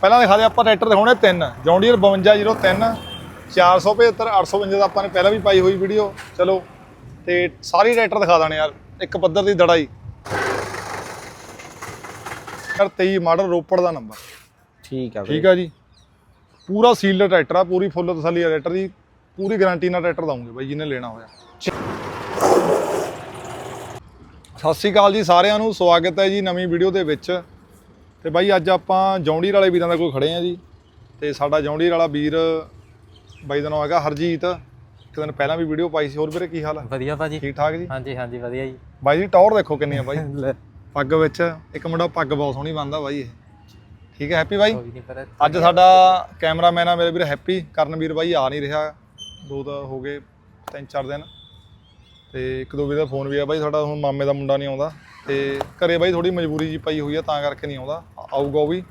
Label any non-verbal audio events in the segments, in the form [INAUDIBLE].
ਪਹਿਲਾਂ ਦਿਖਾ ਦੇ ਆਪਾਂ ਟਰੈਕਟਰ ਦਿਖਾਉਣੇ ਤਿੰਨ। ਜੌਂਡੀਅਰ 5203 475 855 ਦਾ ਆਪਾਂ ਨੇ ਪਹਿਲਾਂ ਵੀ ਪਾਈ ਹੋਈ ਵੀਡੀਓ ਚਲੋ ਤੇ ਸਾਰੀ ਟਰੈਕਟਰ ਦਿਖਾ ਦਾਣੇ ਯਾਰ ਇੱਕ ਪੱਧਰ ਦੀ ਦੜਾਈ। ਯਾਰ 23 ਮਾਡਲ ਰੋਪੜ ਦਾ ਨੰਬਰ ਠੀਕ ਆ ਠੀਕ ਆ ਜੀ? ਪੂਰਾ ਸੀਲਡ ਟਰੈਕਟਰ ਆ ਪੂਰੀ ਫੁੱਲ ਤਸੱਲੀ ਆ ਟਰੈਕਟਰ ਦੀ ਪੂਰੀ ਗਾਰੰਟੀ ਨਾਲ ਟਰੈਕਟਰ ਦਵਾਂਗੇ ਬਾਈ ਜਿਹਨੇ ਲੈਣਾ ਹੋਇਆ। ਸਤਿ ਸ਼੍ਰੀ ਅਕਾਲ ਜੀ ਸਾਰਿਆਂ ਨੂੰ ਸਵਾਗਤ ਹੈ ਜੀ ਨਵੀਂ ਵੀਡੀਓ ਦੇ ਵਿੱਚ। ਤੇ ਬਾਈ ਅੱਜ ਆਪਾਂ ਜੌਂਡੀਰ ਵਾਲੇ ਵੀਰਾਂ ਦਾ ਕੋਲ ਖੜੇ ਆ ਜੀ। ਤੇ ਸਾਡਾ ਜੌਂਡੀਰ ਵਾਲਾ ਵੀਰ ਬਾਈ ਦਾ ਨਾਮ ਹੈਗਾ ਹਰਜੀਤ। ਇੱਕ ਦਿਨ ਪਹਿਲਾਂ ਵੀ ਵੀਡੀਓ ਪਾਈ ਸੀ ਹੋਰ ਵੀਰੇ ਕੀ ਹਾਲ ਹੈ ਵਧੀਆ ਭਾਜੀ। ਠੀਕ ਠਾਕ ਜੀ? ਹਾਂਜੀ ਹਾਂਜੀ ਵਧੀਆ ਜੀ। ਬਾਈ ਜੀ ਟੌਰ ਦੇਖੋ ਕਿੰਨੀ ਆ ਬਾਈ। [LAUGHS] ਪੱਗ ਵਿੱਚ ਇੱਕ ਮੁੰਡਾ ਪੱਗ ਬਹੁਤ ਸੋਹਣੀ ਬੰਨਦਾ ਬਾਈ ਇਹ। ਠੀਕ ਹੈ ਹੈਪੀ ਬਾਈ? ਅੱਜ ਸਾਡਾ ਕੈਮਰਾਮੈਨ ਆ ਮੇਰੇ ਵੀਰ ਹੈਪੀ। ਕਰਨਵੀਰ ਬਾਈ ਆ ਨਹੀਂ ਰਿਹਾ। ਦੋ ਤਾਂ ਹੋ ਗਏ ਤਿੰਨ ਚਾਰ ਦਿਨ। ਤੇ ਇੱਕ ਦੋ ਵੀਰ ਦਾ ਫੋਨ ਵੀ ਆ ਬਾਈ ਸਾਡਾ ਹੁਣ ਮਾਮੇ ਦਾ ਮੁੰਡਾ ਨਹੀਂ ਆਉਂਦਾ। ਤੇ ਘਰੇ ਬਾਈ ਥੋੜੀ ਮਜਬੂਰੀ ਜੀ ਪਈ ਹੋਈ ਆ ਤਾਂ ਕਰਕੇ ਨਹੀਂ ਆਉਂਦਾ। ਆਊਗਾ ਉਹ ਵੀ।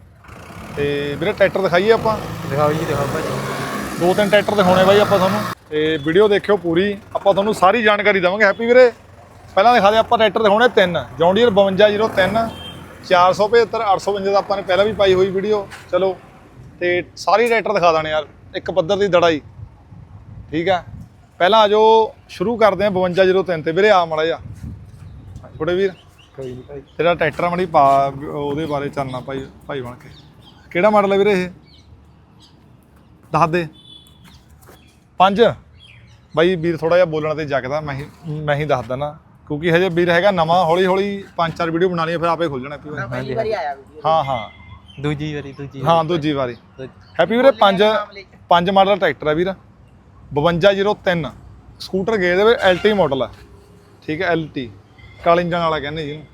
ਤੇ ਵੀਰੇ ਟਰੈਕਟਰ ਦਿਖਾਈਏ ਆਪਾਂ? ਦਿਖਾਓ ਜੀ ਦਿਖਾਓ ਭਾਜੀ। ਦੋ ਤਿੰਨ ਟਰੈਕਟਰ ਦਿਖਾਉਣੇ ਬਾਈ ਆਪਾਂ ਤੁਹਾਨੂੰ। ਤੇ ਵੀਡੀਓ ਦੇਖਿਓ ਪੂਰੀ। ਆਪਾਂ ਤੁਹਾਨੂੰ ਸਾਰੀ ਜਾਣਕਾਰੀ ਦੇਵਾਂਗੇ। ਹੈਪੀ ਵੀਰੇ? ਪਹਿਲਾਂ ਦਿਖਾ ਦੇ ਆਪਾਂ ਟਰੈਕਟਰ ਦਿਖਾਉਣੇ ਤਿੰਨ। ਜੌਂਡੀਅਰ 5203 475 855 ਦਾ ਆਪਾਂ ਨੇ ਪਹਿਲਾਂ ਵੀ ਪਾਈ ਹੋਈ ਵੀਡੀਓ। ਚਲੋ ਤੇ ਸਾਰੀ ਟਰੈਕਟਰ ਦਿਖਾ ਦਾਣੇ ਯਾਰ। ਇੱਕ ਪੱਧਰ ਦੀ ਦੜਾਈ। ਠੀਕ ਆ? ਪਹਿਲਾਂ ਆਜੋ ਸ਼ੁਰੂ ਕਰਦੇ ਆ 5203 ਤੇ। ਵੀਰੇ ਆ ਮੜਾ ਜਾ ਥੋੜੇ ਵੀਰ। ਕੋਈ ਨਹੀਂ ਭਾਜੀ ਤੇਰਾ ਟਰੈਕਟਰ ਮੜੀ ਪਾ ਉਹਦੇ ਬਾਰੇ ਚਾਨਣਾ ਭਾਈ ਭਾਈ ਬਣ ਕੇ। ਕਿਹੜਾ ਮਾਡਲ ਹੈ ਵੀਰੇ ਇਹ? ਦੱਸ ਦੇ। ਪੰਜ। ਬਾਈ ਵੀਰ ਥੋੜਾ ਜਿਹਾ ਬੋਲਣ ਤੇ ਜਗਦਾ ਮੈਂ ਹੀ ਮੈਂ ਹੀ ਦੱਸ ਦਿੰਦਾ ਕਿਉਂਕਿ ਹਜੇ ਵੀਰ ਹੈਗਾ ਨਵਾਂ ਹੌਲੀ ਹੌਲੀ ਪੰਜ ਚਾਰ ਵੀਡੀਓ ਬਣਾ ਲਈਆਂ ਫਿਰ ਆਪੇ ਖੁੱਲ ਜਾਣਾ ਹੈਪੀ ਪਹਿਲੀ ਵਾਰੀ ਆਇਆ ਹਾਂ ਹਾਂ। ਦੂਜੀ ਵਾਰੀ ਦੂਜੀ ਹਾਂ ਦੂਜੀ ਵਾਰੀ। ਵਾਰੀ। ਹੈਪੀ ਵੀਰੇ ਪੰਜ ਪੰਜ ਮਾਡਲ ਟਰੈਕਟਰ ਹੈ ਵੀਰ। 5203 ਸਕੂਟਰ ਗਏ ਦੇ ਵਿੱਚ ਐਲਟੀ ਮਾਡਲ ਹੈ ਠੀਕ ਹੈ ਐਲਟੀ ਕਾਲ ਇੰਜਨ ਵਾਲਾ ਕਹਿੰਦੇ ਜਿਹਨੂੰ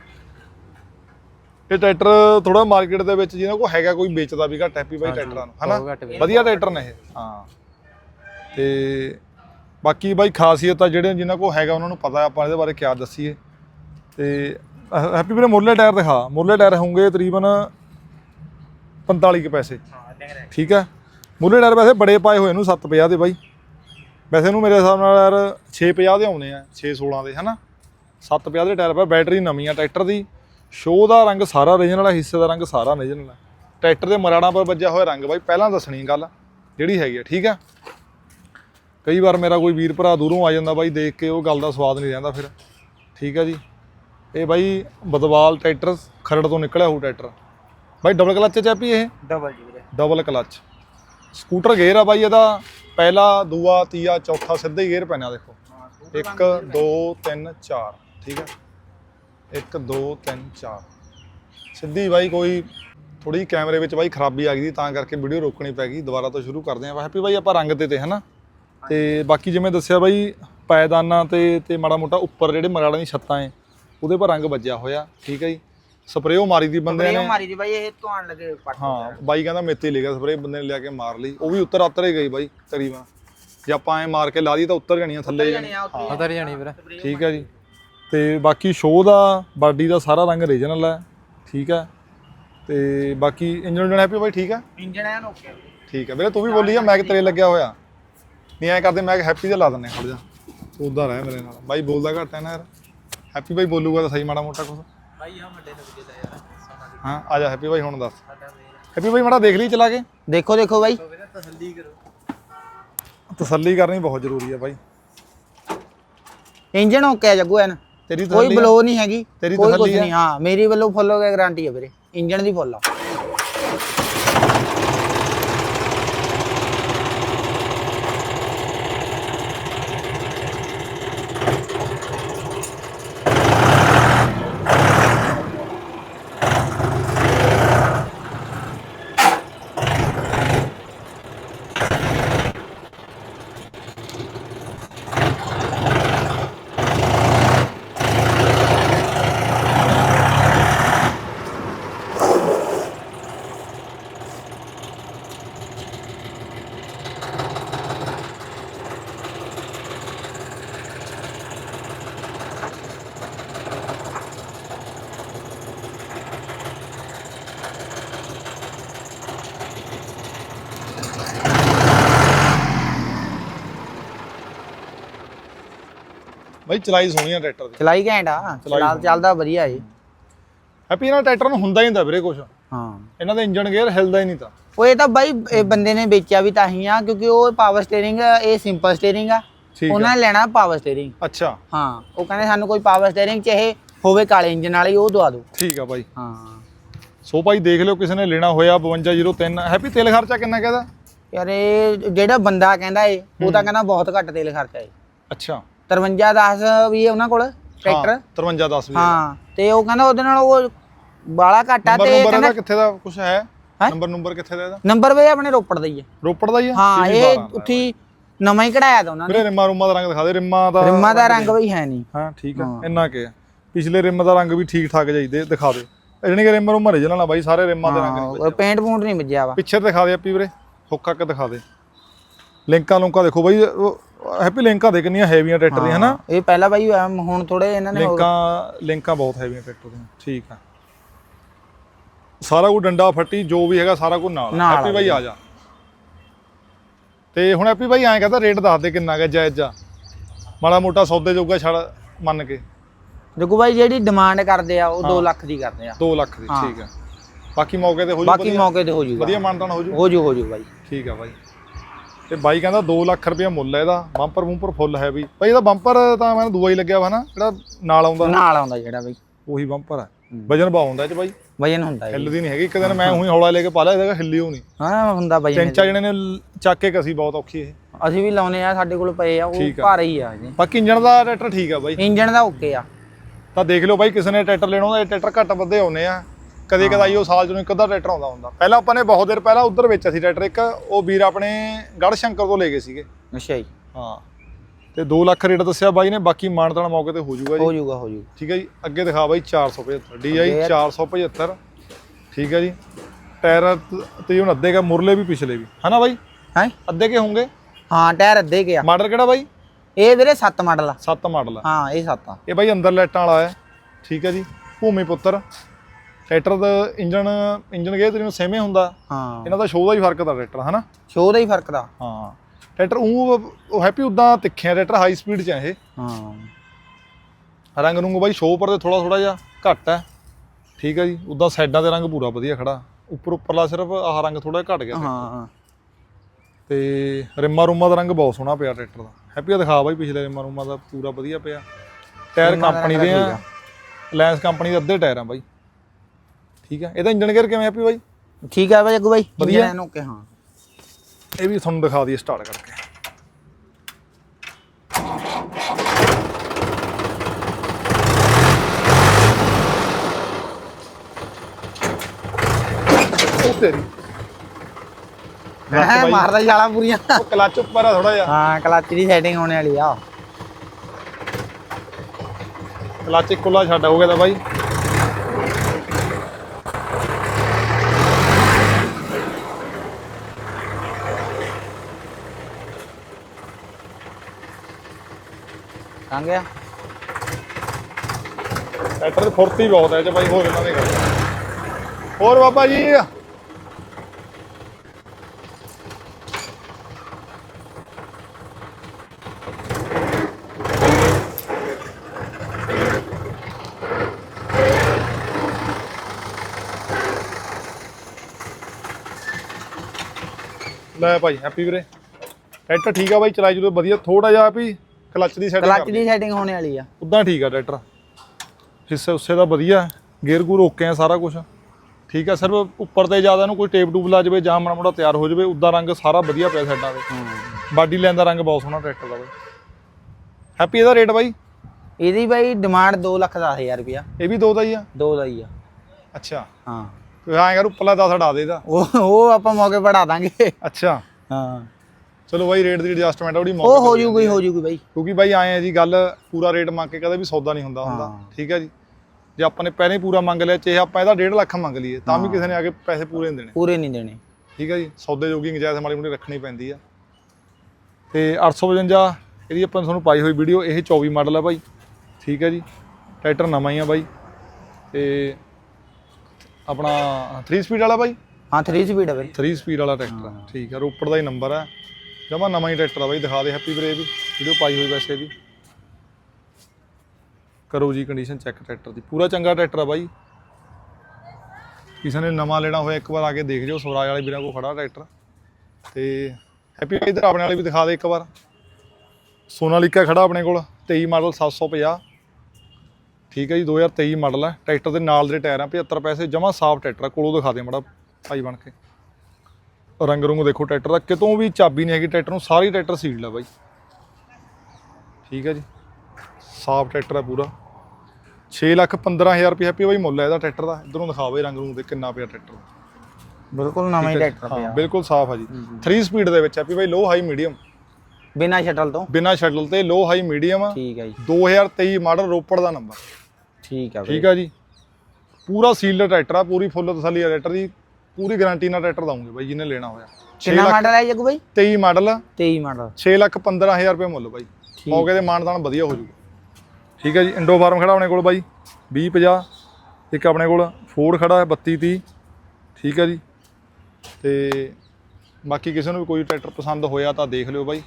ਇਹ ਟਰੈਕਟਰ ਥੋੜਾ ਮਾਰਕੀਟ ਦੇ ਵਿੱਚ ਜਿਹਨਾਂ ਕੋਲ ਹੈਗਾ ਕੋਈ ਵੇਚਦਾ ਵੀ ਘੱਟ ਹੈਪੀ ਬਾਈ ਟਰੈਕਟਰਾਂ ਨੂੰ ਹਨਾ। ਵਧੀਆ ਟਰੈਕਟਰ ਨੇ ਇਹ ਹਾਂ। ਤੇ ਬਾਕੀ ਬਾਈ ਖਾਸੀਅਤ ਆ ਜਿਹੜੇ ਜਿਨ੍ਹਾਂ ਕੋਲ ਹੈਗਾ ਉਹਨਾਂ ਨੂੰ ਪਤਾ ਆਪਾਂ ਇਹਦੇ ਬਾਰੇ ਕਿਆ ਦੱਸੀਏ। ਤੇ ਹੈਪੀ ਵੀਰੇ ਮੁਰਲੇ ਟਾਇਰ ਦਿਖਾ। ਮੁਰਲੇ ਟਾਇਰ ਹੋਣਗੇ ਤਕਰੀਬਨ 45 ਕੇ ਪੈਸੇ। ਠੀਕ ਹੈ? ਮੁੱਲੇ ਟਾਇਰ ਵੈਸੇ ਬੜੇ ਪਾਏ ਹੋਏ ਇਹਨੂੰ 750 ਦੇ ਬਾਈ। ਵੈਸੇ ਇਹਨੂੰ ਮੇਰੇ ਹਿਸਾਬ ਨਾਲ ਯਾਰ 650 ਦੇ ਆਉਂਦੇ ਆ 616 ਦੇ ਹਨਾ? 750 ਦੇ ਟਾਇਰ ਪਾ ਬੈਟਰੀ ਨਵੀਂ ਆ ਟਰੈਕਟਰ ਦੀ। ਸ਼ੋਅ ਦਾ ਰੰਗ ਸਾਰਾ ਰੀਜਨਲ ਆ ਹਿੱਸੇ ਦਾ ਰੰਗ ਸਾਰਾ ਰੀਜਨਲ ਆ। ਟਰੈਕਟਰ ਦੇ ਮਰਾੜਾਂ ਪਰ ਵੱਜਿਆ ਹੋਇਆ ਰੰਗ ਬਾਈ ਪਹਿਲਾਂ ਦੱਸਣੀ ਗੱਲ ਜਿਹੜੀ ਹੈਗੀ ਆ ਠੀਕ ਆ? ਕਈ ਵਾਰ ਮੇਰਾ ਕੋਈ ਵੀਰ ਭਰਾ ਦੂਰੋਂ ਆ ਜਾਂਦਾ ਬਾਈ ਦੇਖ ਕੇ ਉਹ ਗੱਲ ਦਾ ਸਵਾਦ ਨਹੀਂ ਰਹਿੰਦਾ ਫਿਰ। ਠੀਕ ਆ ਜੀ? ਇਹ ਬਾਈ ਬਦਵਾਲ ਟਰੈਕਟਰ ਖਰੜ ਤੋਂ ਨਿਕਲਿਆ ਹੋਊ ਟਰੈਕਟਰ। ਬਾਈ ਡਬਲ ਕਲੱਚ ਚ ਆ ਵੀ ਇਹ? ਡਬਲ ਜੀ ਵੀਰੇ। ਡਬਲ ਕਲੱਚ ਸਕੂਟਰ ਗੇਅਰ ਆ ਬਾਈ ਇਹਦਾ ਪਹਿਲਾ ਦੂਆ ਤੀਆ ਚੌਥਾ ਸਿੱਧਾ ਹੀ ਗੇਅਰ ਪੈਣਾ ਦੇਖੋ। 1 2 3 4 ਠੀਕ ਹੈ 1 2 3 4 ਸਿੱਧੀ ਬਾਈ ਕੋਈ ਥੋੜੀ ਕੈਮਰੇ ਵਿੱਚ ਬਾਈ ਖਰਾਬੀ ਆ ਗਈ ਸੀ ਤਾਂ ਕਰਕੇ ਵੀਡੀਓ ਰੋਕਣੀ ਪੈ ਗਈ। ਦੁਬਾਰਾ ਤੋਂ ਸ਼ੁਰੂ ਕਰਦੇ ਆਂ ਹੈਪੀ ਬਾਈ ਆਪਾਂ ਰੰਗ ਤੇ ਤੇ ਹਨਾ? ਤੇ ਬਾਕੀ ਜਿਵੇਂ ਦੱਸਿਆ ਬਾਈ ਪਾਇਦਾਨਾਂ ਤੇ ਤੇ ਮਾੜਾ ਮੋਟਾ ਉੱਪਰ ਜਿਹੜੇ ਮਰਾੜਾਂ ਦੀ ਛੱਤਾਂ ਏ ਉਹਦੇ ਪਰ ਰੰਗ ਵੱਜਿਆ ਹੋਇਆ ਠੀਕ ਹੈ ਜੀ? ਸਪਰੇਅ ਮਾਰੀ ਦੀ ਬੰਦੇ ਨੇ। ਮਾਰੀ ਦੀ ਬਾਈ ਇਹ ਧੁਆਣ ਲੱਗੇ ਪੱਟ ਹਾਂ ਬਾਈ ਕਹਿੰਦਾ ਮੇਤੇ ਲੈ ਗਿਆ ਸਪਰੇ ਬੰਦੇ ਨੇ ਲਿਆ ਕੇ ਮਾਰ ਲਈ। ਉਹ ਵੀ ਉੱਤਰ ਆਤਰ ਹੀ ਗਈ ਬਾਈ ਤਕਰੀਬਨ। ਜੇ ਆਪਾਂ ਐ ਮਾਰ ਕੇ ਲਾ ਦੀ ਤਾਂ ਉੱਤਰ ਜਾਣੀਆਂ ਥੱਲੇ ਜਾਣੀਆਂ। ਉਧਰ ਜਾਣੀ ਵੀਰੇ ਠੀਕ ਹੈ ਜੀ। ਤੇ ਬਾਕੀ ਸ਼ੋਅ ਦਾ ਬਾਡੀ ਦਾ ਸਾਰਾ ਰੰਗ ਰੀਜਨਲ ਹੈ ਠੀਕ ਹੈ। ਤੇ ਬਾਕੀ ਇੰਜਨ ਜਣ ਹੈਪੀ ਬਾਈ ਠੀਕ ਹੈ? ਇੰਜਣ ਐਨ ਓਕੇ ਠੀਕ ਹੈ ਵੀਰੇ ਤੂੰ ਵੀ ਬੋਲੀ ਆ ਮੈਂ ਕਿ ਤੇਰੇ ਲੱਗਿਆ ਹੋਇਆ। ਨਹੀਂ ਐ ਕਰਦੇ ਮੈਂ ਹੈਪੀ ਦੇ ਲਾ ਦਿੰਨੇ ਖੜ ਜਾ ਤੂੰ ਉਦਾਂ ਰਹਿ ਮੇਰੇ ਨਾਲ। ਬਾਈ ਬੋਲਦਾ ਘੱਟ ਹੈ ਨਾ ਯਾਰ। ਹੈਪੀ ਬਾਈ ਬੋਲੂਗਾ ਤਾਂ ਸਹੀ ਮਾੜਾ ਮੋਟਾ ਕੁਝ ਭਾਈ ਆ ਵੱਡੇ ਨੂੰ ਕਿਤੇ ਯਾਰ ਹਾਂ ਆ ਜਾ ਹੈਪੀ ਬਾਈ ਹੁਣ ਦੱਸ। ਹੈਪੀ ਬਾਈ ਮਾੜਾ ਦੇਖ ਲਈ ਚਲਾ ਕੇ। ਦੇਖੋ ਦੇਖੋ ਬਾਈ। ਤਸੱਲੀ ਕਰੋ। ਤਸੱਲੀ ਕਰਨੀ ਬਹੁਤ ਜ਼ਰੂਰੀ ਹੈ ਬਾਈ। ਇੰਜਣ ਓਕੇ ਆ ਜੱਗੂ ਐਨ। ਤੇਰੀ ਕੋਈ ਤਸੱਲੀ ਆ? ਬਲੋ ਨਹੀਂ ਹੈਗੀ ਤੇਰੀ ਕੋਈ ਕੁਝ ਤਸੱਲੀ ਆ? ਨਹੀਂ ਹਾਂ ਮੇਰੀ ਵੱਲੋਂ ਫੁੱਲ ਹੋ ਗਿਆ ਗਾਰੰਟੀ ਹੈ ਵੀਰੇ ਇੰਜਣ ਦੀ ਫੁੱਲ ਆ ਬਾਈ ਚਲਾਈ ਸੋਹਣੀ ਆ ਟਰੈਕਟਰ ਦੀ। ਚਲਾਈ ਘੈਂਟ ਆ। ਚਲਾ ਚੱਲਦਾ ਵਧੀਆ ਏ। ਹੈਪੀ ਨਾਲ ਟਰੈਕਟਰ ਨੂੰ ਹੁੰਦਾ ਹੀ ਹੁੰਦਾ ਵੀਰੇ ਕੁਛ। ਹਾਂ। ਇਹਨਾਂ ਦਾ ਇੰਜਨ ਗੇਅਰ ਹਿਲਦਾ ਹੀ ਨਹੀਂ ਤਾਂ। ਉਹ ਇਹ ਤਾਂ ਬਾਈ ਇਹ ਬੰਦੇ ਨੇ ਵੇਚਿਆ ਵੀ ਤਾਂ ਹੀ ਆ ਕਿਉਂਕਿ ਉਹ ਪਾਵਰ ਸਟੀਅਰਿੰਗ ਇਹ ਸਿੰਪਲ ਸਟੀਅਰਿੰਗ ਆ। ਉਹਨਾਂ ਨੇ ਲੈਣਾ ਪਾਵਰ ਸਟੀਅਰਿੰਗ ਅੱਛਾ। ਹਾਂ ਉਹ ਕਹਿੰਦੇ ਸਾਨੂੰ ਕੋਈ ਪਾਵਰ ਸਟੀਅਰਿੰਗ ਚਾਹੇ ਹੋਵੇ ਕਾਲੇ ਇੰਜਨ ਵਾਲੀ ਉਹ ਦਵਾ ਦਿਓ। ਠੀਕ ਆ ਬਾਈ। ਹਾਂ। ਸੋ ਭਾਈ ਦੇਖ ਲਿਓ ਕਿਸੇ ਨੇ ਲੈਣਾ ਹੋਇਆ 5203 ਹੈਪੀ ਤੇਲ ਖਰਚਾ ਕਿੰਨਾ ਕਹਦਾ ਯਾਰ ਇਹ ਜਿਹੜਾ ਬੰਦਾ ਕਹਿੰਦਾ ਏ ਉਹ ਤਾਂ ਕਹਿੰਦਾ ਬਹੁਤ ਘੱਟ ਤੇਲ ਖਰਚਾ ਏ। ਅੱਛਾ। 53 10 ਵੀ ਹੈ ਉਹਨਾਂ ਕੋਲ ਟਰੈਕਟਰ? 53 10 ਵੀ ਹਾਂ। ਤੇ ਉਹ ਕਹਿੰਦਾ ਉਹਦੇ ਨਾਲ ਉਹ ਬਾਲਾ ਘੱਟ ਤੇ ਕਹਿੰਦਾ ਕਿੱਥੇ ਦਾ ਕੁਝ ਹੈ? ਹੈਂ? ਨੰਬਰ ਨੰਬਰ ਕਿੱਥੇ ਦਾ ਇਹਦਾ? ਨੰਬਰ ਵੇ ਆਪਣੇ ਰੋਪੜ ਦਾ ਹੀ ਹੈ। ਰੋਪੜ ਦਾ ਹੀ ਹਾਂ? TV ਇਹ 12 ਦਾ। ਉੱਥੀ ਨਵਾਂ ਹੀ ਕਢਾਇਆ ਤਾ ਉਹਨਾਂ ਨੇ। ਰਿਮਾ ਰੁਮਾ ਦਾ ਰੰਗ ਦਿਖਾ ਦੇ ਰਿਮਾ ਦਾ ਰਿੰਮਾਂ ਦਾ ਰੰਗ ਬਈ ਹੈ ਨਹੀਂ। ਹਾਂ ਠੀਕ ਆ ਇੰਨਾ ਕਿ ਪਿਛਲੇ ਰਿਮ ਦਾ ਰੰਗ ਵੀ ਠੀਕ ਠਾਕ ਜਾਈਦੇ ਦਿਖਾ ਦੇ ਇਹ ਜਾਣੀ ਕਿ ਰਿਮ ਰੁਮਾ ਰੀਜਨਲ ਆ ਬਾਈ ਸਾਰੇ ਰਿਮਾਂ ਦੇ ਰੰਗ ਨੇ ਉਹ ਪੇਂਟ ਪੂੰਟ ਨਹੀਂ ਵੱਜਿਆ ਵਾ। ਪਿੱਛੇ ਦਿਖਾ ਦੇ ਆਪੀ ਵੀਰੇ ਹੁੱਕ ਕੇ ਦਿਖਾ ਦੇ। ਲਿੰਕਾਂ ਲੁੰਕਾਂ ਦੇਖੋ ਬਾਈ ਹੈਪੀ ਲਿੰਕਾਂ ਦੇ ਕਿੰਨੀਆਂ ਹੈਵੀਆਂ ਟਰੈਕਟਰ ਦੀਆਂ ਹਨਾ? ਇਹ ਪਹਿਲਾਂ ਬਾਈ ਹੁਣ ਥੋੜੇ ਇਹਨਾਂ ਨੇ ਲਿੰਕਾਂ ਲਿੰਕਾਂ ਬਹੁਤ ਹੈਵੀਆਂ ਟਰੈਕਟਰ ਦੀਆਂ ਠੀਕ ਆ। ਸਾਰਾ ਕੁਝ ਡੰਡਾ ਫੱਟੀ ਜੋ ਵੀ ਹੈਗਾ ਸਾਰਾ ਕੁਝ ਨਾਲ ਹੈਪੀ ਬਾਈ ਆ ਜਾ। ਤੇ ਹੁਣ ਹੈਪੀ ਬਾਈ ਐਂ ਕਹਿੰਦਾ ਰੇਟ ਦੱਸ ਦੇ ਕਿੰਨਾ ਹੈ ਜਾਇਜ਼ ਆ। ਮਾੜਾ ਮੋਟਾ ਸੌਦੇ ਜੋਗਾ ਛੜ ਮੰਨ ਕੇ। ਜੱਗੂ ਬਾਈ ਜਿਹੜੀ ਡਿਮਾਂਡ ਕਰਦੇ ਆ ਉਹ 2 ਲੱਖ ਦੀ ਕਰਦੇ ਆ। 2 ਲੱਖ ਦੀ ਠੀਕ ਆ। ਬਾਕੀ ਮੌਕੇ ਤੇ ਹੋ ਜੂ ਬਾਕੀ ਮੌਕੇ ਤੇ ਹੋ ਜੂਗਾ ਵਧੀਆ ਮਾਨਤਾਨ ਹੋ ਜੂ? ਹੋ ਜੂ ਹੋ ਜੂ ਬਾਈ। ਠੀਕ ਆ ਬਾਈ। ਤੇ ਬਾਈ ਕਹਿੰਦਾ 2 ਲੱਖ ਰੁਪਇਆ ਮੁੱਲ ਹੈ ਇਹਦਾ ਬੰਪਰ ਬੂੰਪਰ ਫੁੱਲ ਹੈ ਵੀ। ਬਾਈ ਇਹਦਾ ਬੰਪਰ ਤਾਂ ਮੈਨੂੰ ਦੂਆ ਹੀ ਲੱਗਿਆ ਵਾ ਨਾ ਜਿਹੜਾ ਨਾਲ ਆਉਂਦਾ। ਨਾਲ ਆਉਂਦਾ ਜਿਹੜਾ ਬਾਈ। ਉਹੀ ਬੰਪਰ ਹੈ। ਵਜਨ ਪਾਉਂਦਾ ਇਹ ਚ ਬਾਈ। ਵਜਨ ਹੁੰਦਾ ਇਹ ਹਿੱਲਦੀ ਨਹੀਂ ਹੈਗੀ। ਇੱਕ ਦਿਨ ਮੈਂ ਉਹੀ ਹੌਲਾ ਲੈ ਕੇ ਪਾ ਲਿਆ ਇਹਦਾ ਹਿੱਲੀ ਹੋਣੀ ਹਾਂ ਹੁੰਦਾ ਵਜਨ ਚੈਂਚਾ ਜਿਹੜੇ ਨੇ ਲ- ਚੱਕ ਕੇ ਕਸੀ ਬਹੁਤ ਔਖੀ ਇਹ। ਅਸੀਂ ਵੀ ਲਾਉਨੇ ਆ ਸਾਡੇ ਕੋਲ ਪਏ ਆ ਉਹ ਆ। ਭਾਰੇ ਹੀ ਆ ਜੀ ਬਾਕੀ ਇੰਜਨ ਦਾ ਟਰੈਕਟਰ ਠੀਕ ਆ ਬਾਈ। ਇੰਜਨ ਦਾ ਓਕੇ ਆ। ਤਾਂ ਦੇਖ ਲਿਓ ਬਾਈ ਕਿਸੇ ਨੇ ਟਰੈਕਟਰ ਲੈਣਾ ਹੁੰਦਾ ਇਹ ਟਰੈਕਟਰ ਘੱਟ ਵੱਧੇ ਆਉਨੇ ਆ। ਕਦੇ ਕਦਾਈ ਉਹ ਸਾਲ ਨੂੰ ਇੱਕ ਅੱਧਾ ਟਰੈਕਟਰ ਆਉਂਦਾ ਹੁੰਦਾ। ਪਹਿਲਾਂ ਆਪਾਂ ਨੇ ਬਹੁਤ ਦੇਰ ਪਹਿਲਾਂ ਉਧਰ ਵੇਚਿਆ ਸੀ ਟਰੈਕਟਰ ਇੱਕ ਉਹ ਵੀਰ ਆਪਣੇ ਗੜ ਸ਼ੰਕਰ ਤੋਂ ਲੈ ਗਏ ਸੀਗੇ। ਅੱਛਾ ਜੀ। ਹਾਂ। ਤੇ 2 ਲੱਖ ਰੇਟ ਦੱਸਿਆ ਬਾਈ ਨੇ ਬਾਕੀ ਮਾਨਤਾਨ ਮੌਕੇ ਤੇ ਹੋ ਜਾਊਗਾ ਜੀ। ਹੋ ਜੂਗਾ ਹੋ ਜੂਗਾ ਠੀਕ ਹੈ ਜੀ ਅੱਗੇ ਦਿਖਾ ਬਾਈ 475 DI 475 ਠੀਕ ਹੈ ਜੀ। ਟਾਇਰ ਤਕਰੀਬਨ ਅੱਧੇ ਕਾ ਮੁਰਲੇ ਵੀ ਪਿਛਲੇ ਵੀ। ਹਨਾ ਬਾਈ? ਹੈ? ਅੱਧੇ ਕੇ ਹੋਣਗੇ? ਹਾਂ ਟਾਇਰ ਅੱਧੇ ਗਿਆ ਮਾਡਲ ਕਿਹੜਾ ਬਾਈ? ਇਹ ਵੀਰੇ 7 ਮਾਡਲ ਆ। 7 ਮਾਡਲ ਆ। ਹਾਂ ਇਹ 7 ਆ। ਇਹ ਬਾਈ ਅੰਦਰ ਲਾਈਟਾਂ ਵਾਲਾ ਹੈ। ਠੀਕ ਹੈ ਜੀ ਭੂਮੀ ਪੁੱਤਰ। ਟਰੈਕਟਰ ਦਾ ਇੰਜਨ ਇੰਜਨ ਗੇਅਰ ਤੇਰੀ ਨੂੰ ਸੇਮੇ ਹੁੰਦਾ। ਹਾਂ। ਇਹਨਾਂ ਦਾ ਸ਼ੋਅ ਦਾ ਹੀ ਫ਼ਰਕ ਦਾ ਟਰੈਕਟਰ ਹਨਾ? ਸ਼ੋਅ ਦਾ ਹੀ ਫ਼ਰਕ ਦਾ। ਹਾਂ। ਟਰੈਕਟਰ ਉਹ ਉਹ ਹੈਪੀ ਉਦਾਂ ਤਿੱਖਿਆ ਟਰੈਕਟਰ ਹਾਈ ਸਪੀਡ 'ਚ ਹੈ ਇਹ। ਹਾਂ। ਰੰਗ ਰੁੰਗ ਬਾਈ ਸ਼ੋਅ ਪਰ ਤੇ ਥੋੜਾ ਥੋੜਾ ਜਿਹਾ ਘੱਟ ਹੈ। ਠੀਕ ਹੈ ਜੀ ਉਦਾਂ ਸਾਈਡਾਂ ਤੇ ਰੰਗ ਪੂਰਾ ਵਧੀਆ ਖੜਾ। ਉੱਪਰ ਉੱਪਰਲਾ ਸਿਰਫ ਆਹ ਰੰਗ ਥੋੜਾ ਘਟ ਗਿਆ। ਹਾਂ। ਤੇ ਰਿਮਾ ਰੁਮਾ ਦਾ ਰੰਗ ਬਹੁਤ ਸੋਹਣਾ ਪਿਆ ਟਰੈਕਟਰ ਦਾ। ਹੈਪੀ ਆ ਦਿਖਾ ਬਾਈ ਪਿਛਲੇ ਰਿਮਾ ਰੁਮਾ ਦਾ ਪੂਰਾ ਵਧੀਆ ਪਿਆ। ਟਾਇਰ ਦਾ ਕੰਪਨੀ ਦੇ ਆ। ਲੈਂਸ ਕੰਪਨੀ ਦੇ ਅੱਧੇ ਟਾਇਰ ਆ ਬਾਈ। ਠੀਕ ਆ? ਇਹਦਾ ਇੰਜਨ ਗੇਅਰ ਕਿਵੇਂ ਹੈਪੀ ਬਾਈ? ਠੀਕ ਆ ਬਾਈ ਜੱਗੂ ਬਾਈ। ਵਧੀਆ? ਇਹਨੂੰ ਓਕੇ ਹਾਂ ਇਹ ਵੀ ਤੁਹਾਨੂੰ ਦਿਖਾ ਦਈਏ ਸਟਾਰਟ ਕਰਕੇ। ਉਹ ਤੇਰੀ। ਹੈ ਮਾਰਦਾ ਜਾਲਾ ਪੂਰੀਆਂ। ਉਹ ਕਲਚ ਉੱਪਰ ਆ ਥੋੜਾ ਜਿਹਾ। ਹਾਂ ਕਲੱਚ ਦੀ ਸੈਟਿੰਗ ਹੋਣੇ ਵਾਲੀ ਆ। ਕਲਚ ਇੱਕੋਲਾ ਛੱਡ ਹੋ ਗਿਆ ਤਾਂ ਬਾਈ। ਲੰਘ ਗਿਆ ਟਰੈਕਟਰ ਦੀ ਫੁਰਤੀ ਬਹੁਤ ਹੈ ਇਹ ਚ ਬਾਈ ਹੋਰ ਇਹਨਾਂ ਦੇ ਗੱਲ ਹੋਰ ਬਾਬਾ ਜੀ ਲੈ ਭਾਈ ਹੈਪੀ ਵੀਰੇ। ਟਰੈਕਟਰ ਠੀਕ ਆ ਬਾਈ ਚਲਾਈ ਜਦੋਂ ਵਧੀਆ ਥੋੜਾ ਜਿਹਾ ਵੀ ਕਲਚ ਦੀ ਸੈਟਿੰਗ ਕਲੱਚ ਦੀ ਸੈਟਿੰਗ ਹੋਣੇ ਵਾਲੀ ਆ। ਉਦਾਂ ਠੀਕ ਆ ਟਰੈਕਟਰ ਹਿੱਸੇ ਉਸੇ ਦਾ ਵਧੀਆ ਗੇਅਰ ਗੂਰ ਓਕੇ ਆ ਸਾਰਾ ਕੁਝ ਠੀਕ ਆ ਸਿਰਫ ਉੱਪਰ ਤੇ ਜ਼ਿਆਦਾ ਨੂੰ ਕੋਈ ਟੇਪ ਟੂਪ ਲਾ ਜਾਵੇ ਜਾਂ ਮਾੜਾ ਮੋਟਾ ਤਿਆਰ ਹੋ ਜਾਵੇ ਉਦਾਂ ਰੰਗ ਸਾਰਾ ਵਧੀਆ ਪਿਆ ਸਾਈਡਾਂ ਤੇ ਬਾਡੀ ਲਾਈਨ ਦਾ ਰੰਗ ਬਹੁਤ ਸੋਹਣਾ ਟਰੈਕਟਰ ਦਾ ਬਾਈ ਹੈਪੀ ਇਹਦਾ ਰੇਟ ਬਾਈ? ਇਹਦੀ ਬਾਈ ਡਿਮਾਂਡ 2 ਲੱਖ 10000 ਰੁਪਿਆ ਇਹ ਵੀ ਦੋ ਦਾ ਹੀ ਆ? 2 ਦਾ ਹੀ ਆ। ਅੱਛਾ। ਹਾਂ। ਤੂੰ ਐਂ ਕਰ ਉੱਪਰਲਾ 10 ਹਟਾ ਦੇ ਇਹਦਾ। ਉਹ ਉਹ ਆਪਾਂ ਮੌਕੇ ਪੜਾ ਦਾਂਗੇ। ਅੱਛਾ। ਹਾਂ। ਚਲੋ ਬਾਈ ਰੇਟ ਦੀ ਐਡਜਸਟਮੈਂਟ ਉਹਦੀ ਉਹ ਮੌਕੇ ਹੋ ਜੂਗੀ ਹੋ ਜੂਗੀ ਬਾਈ। ਕਿਉਂਕਿ ਬਾਈ ਆਏ ਆ ਜੀ ਗੱਲ ਪੂਰਾ ਰੇਟ ਮੰਗ ਕੇ ਕਦੇ ਵੀ ਸੌਦਾ ਨਹੀਂ ਹੁੰਦਾ ਹੁੰਦਾ। ਹਾਂ। ਠੀਕ ਹੈ ਜੀ। ਜੇ ਆਪਾਂ ਨੇ ਪਹਿਲਾਂ ਪੂਰਾ ਮੰਗ ਲਿਆ ਚਾਹੇ ਆਪਾਂ ਇਹਦਾ 1.5 ਲੱਖ ਮੰਗ ਲਈਏ ਤਾਂ ਵੀ ਕਿਸੇ ਨੇ ਆ ਕੇ ਪੈਸੇ ਪੂਰੇ ਨਹੀਂ ਦੇਣੇ। ਪੂਰੇ ਨਹੀਂ ਦੇਣੇ। ਠੀਕ ਹੈ ਜੀ। ਸੌਦੇ ਜੋਗੀ ਗੁੰਜਾਇਸ਼ ਮਾੜੀ ਮੋਟੀ ਰੱਖਣੀ ਪੈਂਦੀ ਆ। ਤੇ 855 ਇਹਦੀ ਆਪਾਂ ਨੇ ਤੁਹਾਨੂੰ ਪਾਈ ਹੋਈ ਵੀਡੀਓ ਇਹ 24 ਮਾਡਲ ਹੈ ਬਾਈ। ਠੀਕ ਹੈ ਜੀ। ਟਰੈਕਟਰ ਨਵਾਂ ਹੀ ਆ ਬਾਈ। ਤੇ ਆਪਣਾ 3 ਸਪੀਡ ਵਾਲਾ ਬਾਈ? ਹਾਂ 3 ਸਪੀਡ ਆ ਵੀਰੇ 3 ਸਪੀਡ ਵਾਲਾ ਟਰੈਕਟਰ। ਆ ਠੀਕ ਹੈ ਰੋਪੜ ਦਾ ਹੀ ਨੰਬਰ ਹੈ ਜਮਾ ਨਵਾਂ ਹੀ ਟਰੈਕਟਰ ਆ ਬਾਈ, ਦਿਖਾ ਦੇ ਹੈਪੀ ਵੀਰੇ ਵੀ ਵੀਡੀਓ ਪਾਈ ਹੋਈ ਵੈਸੇ ਵੀ। ਕਰੋ ਜੀ ਕੰਡੀਸ਼ਨ ਚੈੱਕ ਟਰੈਕਟਰ ਦੀ, ਪੂਰਾ ਚੰਗਾ ਟਰੈਕਟਰ ਆ ਬਾਈ। ਕਿਸੇ ਨੇ ਨਵਾਂ ਲੈਣਾ ਹੋਇਆ, ਇੱਕ ਵਾਰ ਆ ਕੇ ਦੇਖ ਜਿਓ ਸਵਰਾਜ ਵਾਲੇ ਵੀਰਾਂ ਕੋਲ ਖੜਾ ਟਰੈਕਟਰ। ਤੇ ਹੈਪੀ ਭਾਈ ਇਧਰ ਆਪਣੇ ਵਾਲੇ ਵੀ ਦਿਖਾ ਦੇ ਇੱਕ ਵਾਰ। ਸੋਨਾਲੀਕਾ ਖੜਾ ਆਪਣੇ ਕੋਲ 23 ਮਾਡਲ 750 ਠੀਕ ਹੈ ਜੀ 2023 ਮਾਡਲ ਹੈ, ਟਰੈਕਟਰ ਦੇ ਨਾਲ ਦੇ ਟਾਇਰ ਆ 75 ਪੈਸੇ ਜਮਾ ਸਾਫ਼ ਟਰੈਕਟਰ ਕੋਲੋਂ ਦਿਖਾ ਦੇ ਮੜਾ ਭਾਈ ਬਣ ਕੇ। ਰੰਗ ਰੁੰਗ ਦੇਖੋ ਟਰੈਕਟਰ ਦਾ ਕਿਤੋਂ ਵੀ ਚਾਬੀ ਨਹੀਂ ਹੈਗੀ ਟਰੈਕਟਰ ਨੂੰ ਸਾਰੀ ਟਰੈਕਟਰ ਸੀਲਡ ਆ ਬਾਈ। ਠੀਕ ਹੈ ਜੀ? ਸਾਫ਼ ਟਰੈਕਟਰ ਹੈ ਪੂਰਾ। 6 ਲੱਖ 15000 ਰੁਪਏ ਹੈਪੀ ਬਾਈ ਮੁੱਲ ਹੈ ਇਹਦਾ ਟਰੈਕਟਰ ਦਾ। ਇਧਰੋਂ ਦਿਖਾਵੇ ਰੰਗ ਰੂੰਗ ਦੇ ਕਿੰਨਾ ਪਿਆ ਟਰੈਕਟਰ ਬਿਲਕੁਲ ਨਵਾਂ ਹੀ ਟਰੈਕਟਰ ਹਾਂ ਪਿਆ ਬਿਲਕੁਲ ਸਾਫ਼ ਆ ਜੀ। 3 ਸਪੀਡ ਦੇ ਵਿੱਚ ਹੈਪੀ ਬਾਈ ਲੋ ਹਾਈ ਮੀਡੀਅਮ ਬਿਨਾ ਸ਼ਟਲ ਤੋਂ। ਬਿਨਾ ਸ਼ਟਲ ਤੇ ਲੋ ਹਾਈ ਮੀਡੀਅਮ ਠੀਕ ਹੈ ਜੀ। 2023 ਮਾਡਲ ਰੋਪੜ ਦਾ ਨੰਬਰ। ਠੀਕ ਹੈ ਠੀਕ ਆ ਜੀ? ਪੂਰਾ ਸੀਲਡ ਟਰੈਕਟਰ ਆ ਪੂਰੀ ਫੁੱਲ ਤਸੱਲੀ ਆ ਟਰੈਕਟਰ ਦੀ ਪੂਰੀ ਗਾਰੰਟੀ ਨਾਲ ਟਰੈਕਟਰ ਦਊਂਗੇ ਬਾਈ ਜਿਹਨੇ ਲੈਣਾ ਹੋਇਆ। ਕਿੰਨਾ ਮਾਡਲ ਹੈ ਜਗੂ ਬਾਈ? 23 ਮਾਡਲ। 23 ਮਾਡਲ। 6 ਲੱਖ 15000 ਰੁਪਏ ਮੁੱਲ ਬਾਈ। ਮੌਕੇ ਦੇ ਮਾਨਦਾਨ ਵਧੀਆ ਹੋ ਜੂਗਾ। ਠੀਕ ਹੈ ਜੀ ਇੰਡੋ ਫਾਰਮ ਖੜਾ ਆਪਣੇ ਕੋਲ ਬਾਈ। 2050 ਇੱਕ ਆਪਣੇ ਕੋਲ ਫੋਰਡ ਖੜਾ ਹੈ 3230 ਠੀਕ ਹੈ ਜੀ। ਤੇ ਬਾਕੀ ਕਿਸੇ ਨੂੰ ਵੀ ਕੋਈ ਟਰੈਕਟਰ ਪਸੰਦ ਹੋਇਆ ਤਾਂ ਦੇਖ ਲਿਓ ਬਾਈ।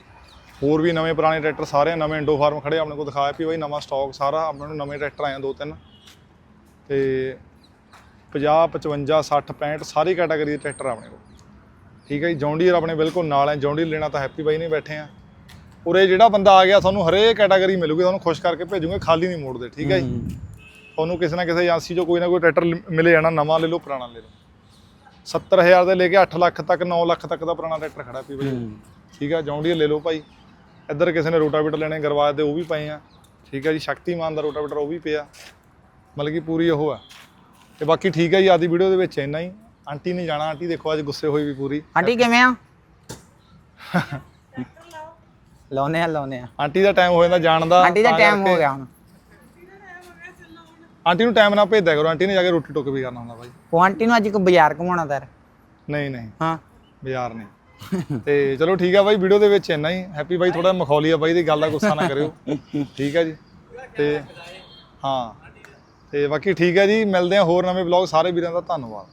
ਹੋਰ ਵੀ ਨਵੇਂ ਪੁਰਾਣੇ ਟਰੈਕਟਰ ਸਾਰੇ ਨਵੇਂ ਇੰਡੋ ਫਾਰਮ ਖੜੇ ਆਪਣੇ ਕੋਲ ਦਿਖਾਇਆ ਵੀ ਬਾਈ ਨਵਾਂ ਸਟਾਕ ਸਾਰਾ ਆਪਣੇ ਨੂੰ ਨਵੇਂ ਟਰੈਕਟਰ ਆਏ ਦੋ ਤਿੰਨ। ਤੇ 50 55 60 65 ਸਾਰੀ ਕੈਟਾਗਰੀ ਦੇ ਟਰੈਕਟਰ ਆਪਣੇ ਕੋਲ। ਠੀਕ ਹੈ ਜੀ? ਜੌਂਡੀਅਰ ਆਪਣੇ ਬਿਲਕੁਲ ਨਾਲ ਹੈ। ਜੌਂਡੀਅਰ ਲੈਣਾ ਤਾਂ ਹੈਪੀ ਬਾਈ ਨਹੀਂ ਬੈਠੇ ਆ। ਉਰੇ ਜਿਹੜਾ ਬੰਦਾ ਆ ਗਿਆ ਤੁਹਾਨੂੰ ਹਰੇਕ ਕੈਟਾਗਰੀ ਮਿਲੂਗੀ ਤੁਹਾਨੂੰ ਖੁਸ਼ ਕਰਕੇ ਭੇਜੂਗੇ ਖਾਲੀ ਨਹੀਂ ਮੋੜਦੇ ਠੀਕ ਹੈ ਜੀ? ਤੁਹਾਨੂੰ ਕਿਸੇ ਨਾ ਕਿਸੇ ਏਜੰਸੀ 'ਚੋਂ ਕੋਈ ਨਾ ਕੋਈ ਟਰੈਕਟਰ ਮਿਲੇ ਜਾਣਾ ਨਵਾਂ ਲੈ ਲਓ ਪੁਰਾਣਾ ਲੈ ਲਓ। 70000 ਦੇ ਲੈ ਕੇ 8 ਲੱਖ ਤੱਕ 9 ਲੱਖ ਤੱਕ ਦਾ ਪੁਰਾਣਾ ਟਰੈਕਟਰ ਖੜਾ ਪੀ ਬਾਈ। ਠੀਕ ਆ ਜੌਂਡੀਅਰ ਲੈ ਲਓ ਭਾਈ। ਇੱਧਰ ਕਿਸੇ ਨੇ ਰੋਟਾਵੇਟਰ ਲੈਣੇ ਗਰਵਾਜ ਦੇ ਉਹ ਵੀ ਪਏ ਆ। ਠੀਕ ਆ ਜੀ? ਸ਼ਕਤੀਮਾਨ ਦਾ ਰੋਟਾਵੇਟਰ ਉਹ ਵੀ ਪਿਆ। ਮਤਲਬ ਕਿ ਪੂਰੀ ਉਹ ਆ। ਤੇ ਬਾਕੀ ਠੀਕ ਹੈ ਜੀ ਆਦੀ ਵੀਡੀਓ ਦੇ ਵਿੱਚ ਇੰਨਾ ਹੀ। ਆਂਟੀ ਨੇ ਜਾਣਾ ਆਂਟੀ ਦੇਖੋ ਅੱਜ ਗੁੱਸੇ ਹੋਈ ਵੀ ਪੂਰੀ। ਆਂਟੀ ਕਿਵੇਂ ਆ? [LAUGHS] ਲਾਉਨੇ ਆ ਲਾਉਨੇ ਆ। ਆਂਟੀ ਦਾ ਟਾਈਮ ਹੋ ਜਾਂਦਾ ਜਾਣ ਦਾ ਆਂਟੀ ਦਾ ਤਾਂ ਟਾਈਮ ਹੋ ਕਰਕੇ- ਗਿਆ ਹੁਣ। ਆਂਟੀ ਨੂੰ ਟਾਈਮ ਨਾਲ ਭੇਜਿਆ ਕਰੋ ਆਂਟੀ ਨੇ ਜਾ ਕੇ ਰੋਟੀ ਟੁੱਕ ਵੀ ਕਰਨਾ ਹੁੰਦਾ ਬਾਈ। ਉਹ ਆਂਟੀ ਨੂੰ ਅੱਜ ਕੋ ਬਾਜ਼ਾਰ ਘੁਮਾਉਣਾ ਤਰ। ਨਹੀਂ ਨਹੀਂ। ਹਾਂ। ਬਾਜ਼ਾਰ ਨਹੀਂ। ਤੇ ਚਲੋ ਠੀਕ ਆ ਬਾਈ ਵੀਡੀਓ ਦੇ ਵਿੱਚ ਇੰਨਾ ਹੀ। ਹੈਪੀ ਬਾਈ ਥੋੜਾ ਮਖੌਲੀ ਆ ਬਾਈ ਦੀ ਗੱਲ ਦਾ ਗੁੱਸਾ ਨਾ ਕਰਿਓ। [LAUGHS] ਠੀਕ ਹੈ ਜੀ। ਤੇ ਹਾਂ। ਤੇ ਬਾਕੀ ਠੀਕ ਹੈ ਜੀ ਮਿਲਦੇ ਆ ਹੋਰ ਨਵੇਂ ਵਲੌਗ ਸਾਰੇ ਵੀਰਾਂ ਦਾ ਧੰਨਵਾਦ।